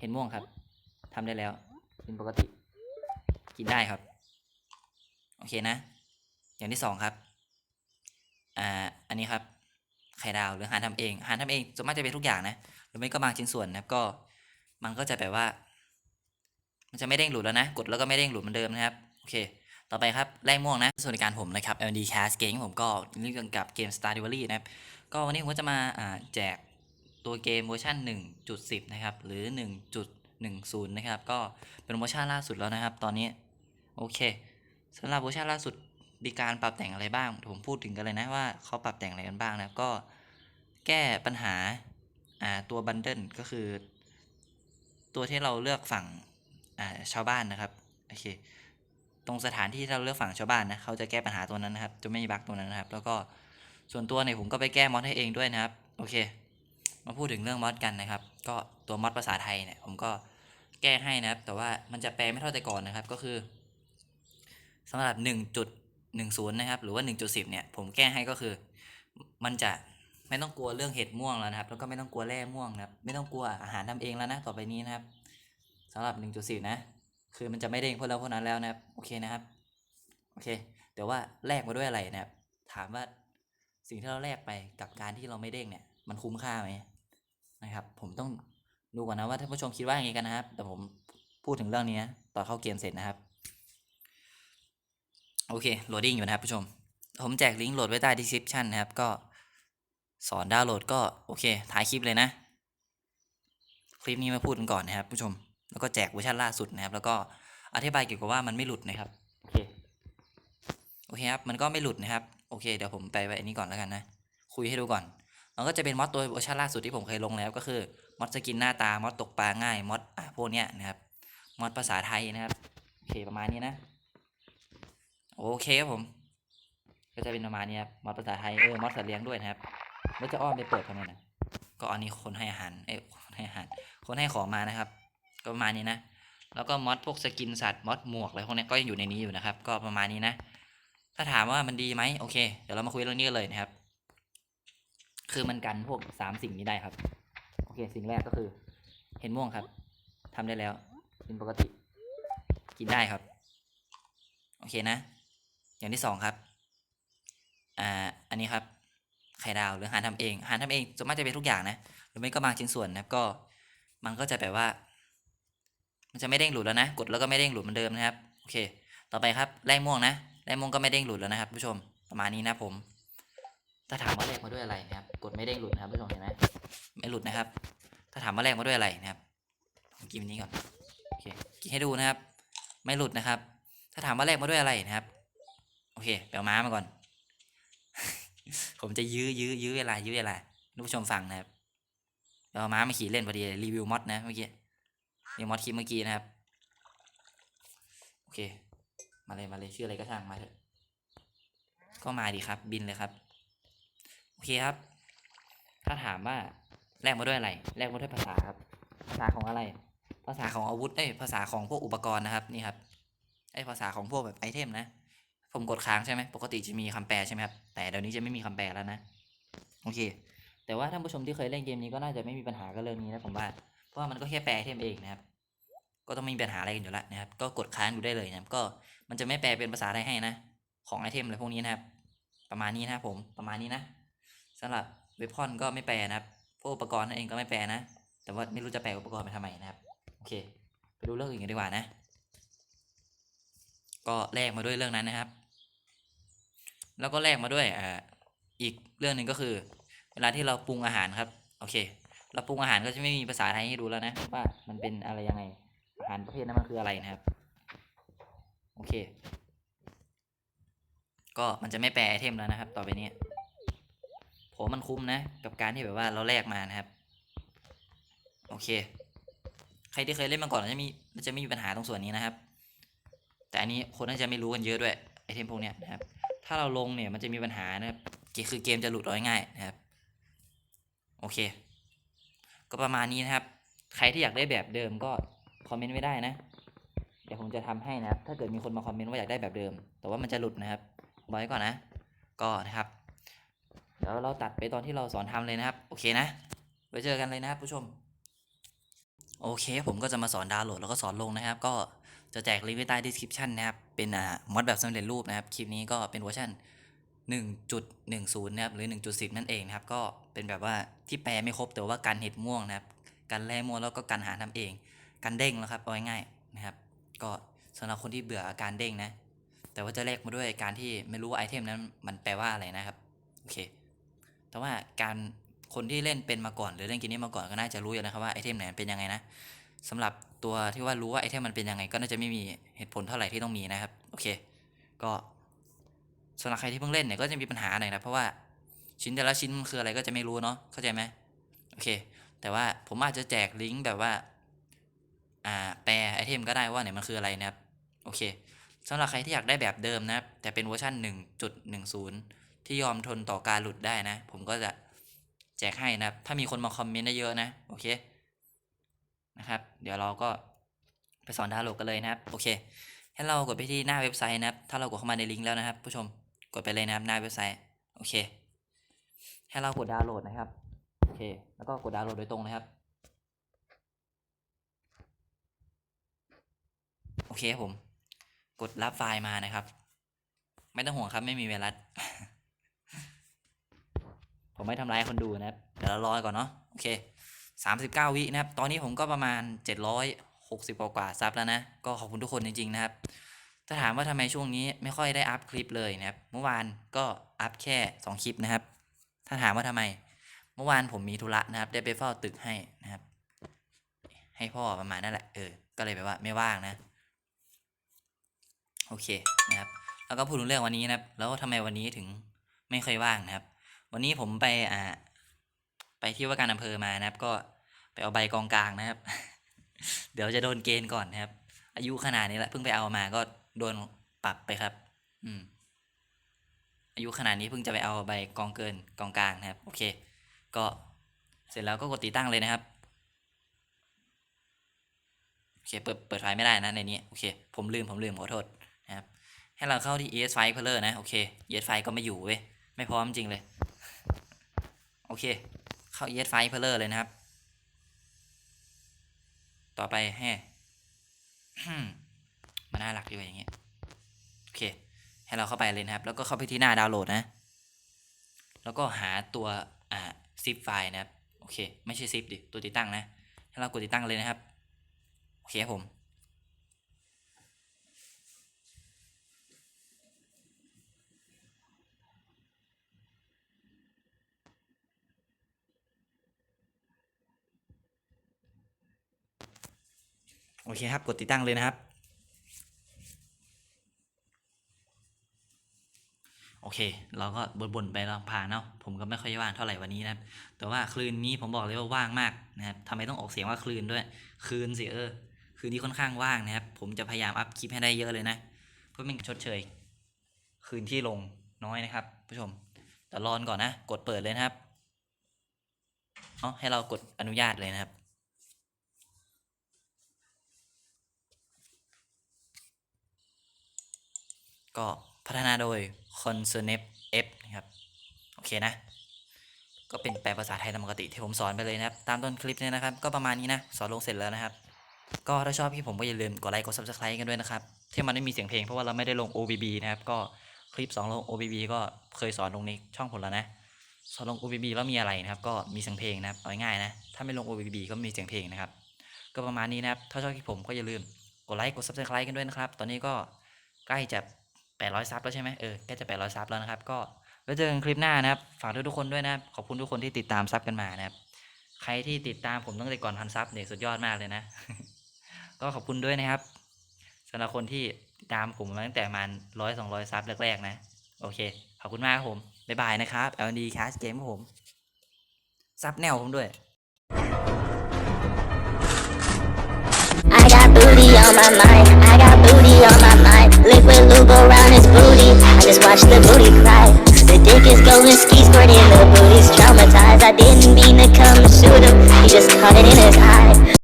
เห็นม่วงครับทำได้แล้วเป็นปกติ กินได้ครับ โอเคนะ อย่างที่สองครับ อ่า อันนี้ครับ ไข่ดาวหรืออาหารทำเองอาหารทำเองส่วนมากจะเป็นทุกอย่างนะ หรือไม่ก็บางชิ้นส่วนนะครับ ก็ มันก็จะแบบว่า มันจะไม่เด้งหลุดแล้วนะ กดแล้วก็ไม่เด้งหลุดเหมือนเดิมนะครับ โอเค ต่อไปครับ แรกม่วงนะสวัสดิการผมนะครับ LD Cast เกมของผมก็เรื่องเกี่ยวกับเกม Star Delivery นะครับ ก็วันนี้ผมก็จะมาอ่าแจก ตัวเกมเวอร์ชัน1.10 นะครับ หรือ 1.10 นะครับ ก็เป็นโปรโมชั่นล่าสุดแล้วนะครับ ตอนนี้ โอเคสำหรับเวอร์ชันล่าสุดมีการปรับแต่งอะไรบ้าง ผมพูดถึงกันเลยนะว่าเขาปรับแต่งอะไรกันบ้างนะครับก็แก้ปัญหาอ่าตัวบันเดิลก็คือ ตัวที่เราเลือกฝั่งอ่าชาวบ้านนะครับโอเคตรงสถานที่ที่เราเลือกฝั่งชาวบ้านนะเขาจะแก้ปัญหาตัวนั้นนะครับ จะไม่มีบั๊กตัวนั้นนะครับ แล้วก็ส่วนตัวเนี่ยผมก็ไปแก้มอดให้เองด้วยนะครับ โอเค มาพูดถึงเรื่องมอดกันนะครับ ก็ตัวมอดภาษาไทยเนี่ยผมก็แก้ให้นะครับ แต่ว่ามันจะแปลไม่เท่าแต่ก่อนนะครับ ก็คือสำหรับ 1.10 นะครับ หรือว่า 1.10 เนี่ย ผมแก้ให้ก็คือ มันจะไม่ต้องกลัวเรื่องเห็ดม่วงแล้วนะครับ แล้วก็ไม่ต้องกลัวแร่ม่วงนะครับ ไม่ต้องกลัวอาหารทำเองแล้วนะต่อไปนี้นะครับสำหรับ1.10นะ คือมันจะไม่เด้งพวกเราพวกนั้นแล้วนะครับ โอเคนะครับ โอเค แต่ว่าแลกมาด้วยอะไรนะครับ ถามว่าสิ่งที่เราแลกไปกับการที่เราไม่เด้งเนี่ย มันคุ้มค่าไหม นะครับ ผมต้องดูก่อนนะว่าท่านผู้ชมคิดว่าอยังไงกันนะครับ แต่ผมพูดถึงเรื่องนี้นะต่อนเข้าเกมเสร็จนะครับ โอเคโหลดดิ้งอยู่นะครับผู้ชม ผมแจกลิงก์โหลดไว้ใต้ description นะครับ ก็สอนดาวน์โหลดก็โอเคถ่ายคลิปเลยนะ คลิปนี้มาพูดกันก่อนนะครับผู้ชม แล้วก็แจกเวอร์ชันล่าสุดนะครับ แล้วก็อธิบายเกี่ยวกับว่ามันไม่หลุดนะครับโอเคโอเคครับมันก็ไม่หลุดนะครับ โอเคเดี๋ยวผมไปไว้อันนี้ก่อนแล้วกันนะ คุยให้ดูก่อน มันก็จะเป็นมอดตัวเวอร์ชันล่าสุดที่ผมเคยลงแล้วก็คือมอดสกินหน้าตามอดตกปลาง่ายมอดพวกเนี้ยนะครับมอดภาษาไทยนะครับโอเคประมาณนี้นะโอเคครับผมก็จะเป็นประมาณนี้ครับมอดภาษาไทยเออมอดสัตว์เลี้ยงด้วยนะครับแล้วจะอ้อมไปเปิดทำไมนะก็อันนี้คนให้อาหารเอ้ยคนให้อาหารคนให้ของมานะครับ ก็ประมาณนี้นะ แล้วก็มอดพวกสกินสัตว์มอดหมวกอะไรพวกนี้ก็ยังอยู่ในนี้อยู่นะครับ ก็ประมาณนี้นะ ถ้าถามว่ามันดีไหมโอเค เดี๋ยวเรามาคุยเรื่องนี้กันเลยนะครับ คือมันกันพวกสามสิ่งนี้ได้ครับ โอเคสิ่งแรกก็คือ เห็นม่วงครับทำได้แล้วเป็นปกติ กินได้ครับ โอเคนะ อย่างที่สองครับอ่าอันนี้ครับไข่ดาวหรืออาหารทำเองอาหารทำเองส่วนมากจะเป็นทุกอย่างนะหรือไม่ก็บางชิ้นส่วนนะครับก็มันก็จะแบบว่า มันจะไม่เด้งหลุดแล้วนะ กดแล้วก็ไม่เด้งหลุดเหมือนเดิมนะครับโอเค ต่อไปครับแร่ม่วงนะแร่ม่วงก็ไม่เด้งหลุดแล้วนะครับ ผู้ชมประมาณนี้นะผม ถ้าถามว่าแลกมาด้วยอะไรนะครับ กดไม่เด้งหลุดนะครับผู้ชมเห็นไหมไม่หลุดนะครับ ถ้าถามว่าแลกมาด้วยอะไรนะครับกินอันนี้ก่อนโอเคกินให้ดูนะครับ ไม่หลุดนะครับ ถ้าถามว่าแลกมาด้วยอะไรนะครับ โอเคเดี๋ยวม้ามาก่อน ผมจะยื้อยื้อยื้อเวลายื้อเวลาท่านผู้ชมฟังนะครับเดี๋ยวเอาม้ามาขี่เล่นพอดีรีวิวมอดนะเมื่อกี้รีวิวมอดคลิปเมื่อกี้นะครับโอเค มาเลยมาเลยชื่ออะไรก็ช่างมาเถอะก็มาดีครับ บินเลยครับ โอเคครับ ถ้าถามว่าแลกมาด้วยอะไรแลกมาด้วยภาษาครับ ภาษาของอะไร ภาษาของอาวุธเอ้ยภาษาของพวกอุปกรณ์นะครับนี่ครับไอ้ภาษาของพวกแบบไอเทมนะ ผมกดค้างใช่ไหมปกติจะมีคำแปลใช่ไหมครับแต่เดี๋ยวนี้จะไม่มีคำแปลแล้วนะโอเค แต่ว่าท่านผู้ชมที่เคยเล่นเกมนี้ก็น่าจะไม่มีปัญหากับเรื่องนี้นะผมว่าเพราะว่ามันก็แค่แปลไอเทมเองนะครับก็ต้องไม่มีปัญหาอะไรกันอยู่แล้วนะครับ ก็กดค้างดูได้เลยนะครับ ก็มันจะไม่แปลเป็นภาษาไทยให้นะ ของไอเทมอะไรพวกนี้นะครับ ประมาณนี้นะครับผม ประมาณนี้นะ สำหรับเว็บพอนก็ไม่แปลนะครับ พวกอุปกรณ์นั่นเองก็ไม่แปลนะ แต่ว่าไม่รู้จะแปลอุปกรณ์ไปทำไมนะครับ โอเค ไปดูเรื่องอื่นกันดีกว่านะ ก็แลกมาด้วยเรื่องนั้นนะครับ แล้วก็แลกมาด้วยอ่าอีกเรื่องหนึ่งก็คือ เวลาที่เราปรุงอาหารครับ โอเค เราปรุงอาหารก็จะไม่มีภาษาไทยให้ดูแล้วนะว่ามันเป็นอะไรยังไง อาหารประเภทนั้นมันคืออะไรนะครับ โอเค ก็มันจะไม่แปลไอเทมแล้วนะครับ ต่อไปนี้ ผมมันคุ้มนะ กับการที่แบบว่าเราแลกมานะครับ โอเค ใครที่เคยเล่นมาก่อนจะมีจะไม่มีปัญหาตรงส่วนนี้นะครับ แต่อันนี้คนน่าจะไม่รู้กันเยอะด้วยไอเทมพวกเนี้ยนะครับ ถ้าเราลงเนี่ยมันจะมีปัญหานะครับคือเกมจะหลุดร้อยง่ายนะครับ โอเค ก็ประมาณนี้นะครับ ใครที่อยากได้แบบเดิมก็คอมเมนต์ไว้ได้นะเดี๋ยวผมจะทำให้นะครับ ถ้าเกิดมีคนมาคอมเมนต์ว่าอยากได้แบบเดิม แต่ว่ามันจะหลุดนะครับบอกไว้ก่อนนะ ก็นะครับ เดี๋ยวเราตัดไปตอนที่เราสอนทำเลยนะครับ โอเคนะ ไว้เจอกันเลยนะครับผู้ชม โอเค ผมก็จะมาสอนดาวน์โหลดแล้วก็สอนลงนะครับ ก็จะแจกลิงก์ไว้ใต้ description นะครับ เป็นอ่ามอดแบบสำเร็จรูปนะครับ คลิปนี้ก็เป็นเวอร์ชัน1.10 นะครับ หรือ 1.10 นั่นเองนะครับ ก็เป็นแบบว่าที่แปลไม่ครบแต่ว่าการเห็ดม่วงนะครับ การแล่ม่วงแล้วก็การหาทำเอง การเด้งแล้วครับ เอาง่ายๆนะครับ ก็สำหรับคนที่เบื่ออาการเด้งนะ แต่ว่าจะแลกมาด้วยการที่ไม่รู้ไอเทมนั้นมันแปลว่าอะไรนะครับ โอเค แต่ว่าการคนที่เล่นเป็นมาก่อน หรือเล่นเกมนี้มาก่อนก็น่าจะรู้อยู่นะครับว่าไอเทมไหนเป็นยังไงนะสำหรับตัวที่ว่ารู้ว่าไอเทมมันเป็นยังไง ก็น่าจะไม่มีเหตุผลเท่าไหร่ที่ต้องมีนะครับ โอเค ก็สำหรับใครที่เพิ่งเล่นเนี่ยก็จะมีปัญหาหน่อยนะเพราะว่าชิ้นแต่ละชิ้นมันคืออะไรก็จะไม่รู้เนาะเข้าใจไหมโอเค แต่ว่าผมอาจจะแจกลิงก์แบบว่า อ่าแปลไอเทมก็ได้ว่าเนี่ยมันคืออะไรนะครับ โอเคสำหรับใครที่อยากได้แบบเดิมนะครับแต่เป็นเวอร์ชัน1.10 ที่ยอมทนต่อการหลุดได้นะ ผมก็จะแจกให้นะครับ ถ้ามีคนมาคอมเมนต์ได้เยอะนะ โอเค นะครับ เดี๋ยวเราก็ไปสอนดาวน์โหลดกันเลยนะครับ โอเค ให้เรากดไปที่หน้าเว็บไซต์นะครับ ถ้าเรากดเข้ามาในลิงก์แล้วนะครับ ผู้ชม กดไปเลยนะครับหน้าเว็บไซต์ โอเค ให้เรากดดาวน์โหลดนะครับ โอเค แล้วก็กดดาวน์โหลดโดยตรงนะครับ โอเคผม กดรับไฟล์มานะครับ ไม่ต้องห่วงครับ ไม่มีไวรัส ผมไม่ทำร้ายคนดูนะครับ เดี๋ยวเรารอก่อนเนาะ โอเคสามสิบเก้าวินะครับ ตอนนี้ผมก็ประมาณเจ็ดร้อยหกสิบกว่าซับแล้วนะ ก็ขอบคุณทุกคนจริงๆนะครับ ถ้าถามว่าทำไมช่วงนี้ไม่ค่อยได้อัพคลิปเลยนะครับ เมื่อวานก็อัพแค่สองคลิปนะครับ ถ้าถามว่าทำไม เมื่อวานผมมีธุระนะครับ ได้ไปเฝ้าตึกให้นะครับ ให้พ่อประมาณนั่นแหละ เออ ก็เลยแบบว่าไม่ว่างนะ โอเคนะครับ แล้วก็พูดถึงเรื่องวันนี้นะครับ แล้วทำไมวันนี้ถึงไม่ค่อยว่างนะครับ วันนี้ผมไปอ่าไปที่ว่าการอำเภอมานะครับ ก็ไปเอาใบกองกลางนะครับ เดี๋ยวจะโดนเกณฑ์ก่อนนะครับ อายุขนาดนี้แหละเพิ่งไปเอามาก็โดนปรับไปครับ อืม อายุขนาดนี้เพิ่งจะไปเอาใบกองเกินกองกลางนะครับ โอเค ก็เสร็จแล้วก็กดติดตั้งเลยนะครับโอเคเปิดเปิดไฟไม่ได้นะในนี้โอเค ผมลืมผมลืมขอโทษนะครับ ให้เราเข้าที่ ES File Explorer นะ โอเค ES File ก็ไม่อยู่เว้ย ไม่พร้อมจริงเลย โอเค เข้า ES File Explorer เลยนะครับ ต่อไปให้มันน่ารักดีกว่าอย่างเงี้ย โอเค ให้เราเข้าไปเลยนะครับ แล้วก็เข้าไปที่หน้าดาวน์โหลดนะ แล้วก็หาตัวอ่า zip ไฟล์นะครับ โอเค ไม่ใช่ zip ดิ ตัวติดตั้งนะ ให้เรากดติดตั้งเลยนะครับ โอเคครับผม เคครับ กดติดตั้งเลยนะครับ โอเค เราก็บ่นๆไปลองผ่านเนาะผมก็ไม่ค่อยว่างเท่าไหร่วันนี้นะครับ แต่ว่าคลืนนี้ผมบอกเลยว่าว่างมากนะครับทำไมต้องออกเสียงว่าคลืนด้วยคืนสิเออคืนนี้ค่อนข้างว่างนะครับ ผมจะพยายามอัพคลิปให้ได้เยอะเลยนะ เพื่อเป็นชดเชย คืนที่ลงน้อยนะครับผู้ชมแต่รอนก่อนนะ กดเปิดเลยนะครับเอ๋อให้เรากดอนุญาตเลยนะครับ ก็พัฒนาโดย c o n c e r n e t F นะครับ โอเคนะ ก็เป็นแปลภาษาไทยตามปกติที่ผมสอนไปเลยนะครับ ตามต้นคลิปเนี่ยนะครับ ก็ประมาณนี้นะ สอนลงเสร็จแล้วนะครับ ก็ถ้าชอบพี่ผมก็อย่าลืมกดไลค์ กด subscribe กันด้วยนะครับ ที่มันไม่มีเสียงเพลงเพราะว่าเราไม่ได้ลง OBB นะครับ ก็คลิป2ลง OBB ก็เคยสอนลงในช่องผมแล้วนะ สอนลง OBB แล้วมีอะไรนะครับ ก็มีเสียงเพลงนะครับ เอาง่ายๆนะ ถ้าไม่ลง OBB ก็ม่มีเสียงเพลงนะครับ ก็ประมาณนี้นะครับ ถ้าชอบคลิปผมก็อย่าลืมกดไลค์ กด subscribe กันด้วยนะครับ ตอนนี้ก็ใกล้จะ 800 ซับแล้วใช่ไหมเออใกล้จะ 800 ซับแล้วนะครับ ก็ไว้เจอกันคลิปหน้านะครับ ฝากทุกๆคนด้วยนะครับ ขอบคุณทุกคนที่ติดตามซับกันมานะครับ ใครที่ติดตามผมตั้งแต่ก่อนพันซับเนี่ยสุดยอดมากเลยนะ ก็ขอบคุณด้วยนะครับสำหรับคนที่ติดตามผมมาตั้งแต่ประมาณร้อยสองร้อยซับแรกๆนะ โอเค ขอบคุณมากครับผม บ๊ายบายนะครับ LD Cash Game ครับผม ซับแนวผมด้วย I got booty on my mind. I got booty on my mind. Liquid lube around his booty. I just watch the booty cry. The dick is going ski squirting. The booty's traumatized. I didn't mean to come shoot him. He just caught it in his eye.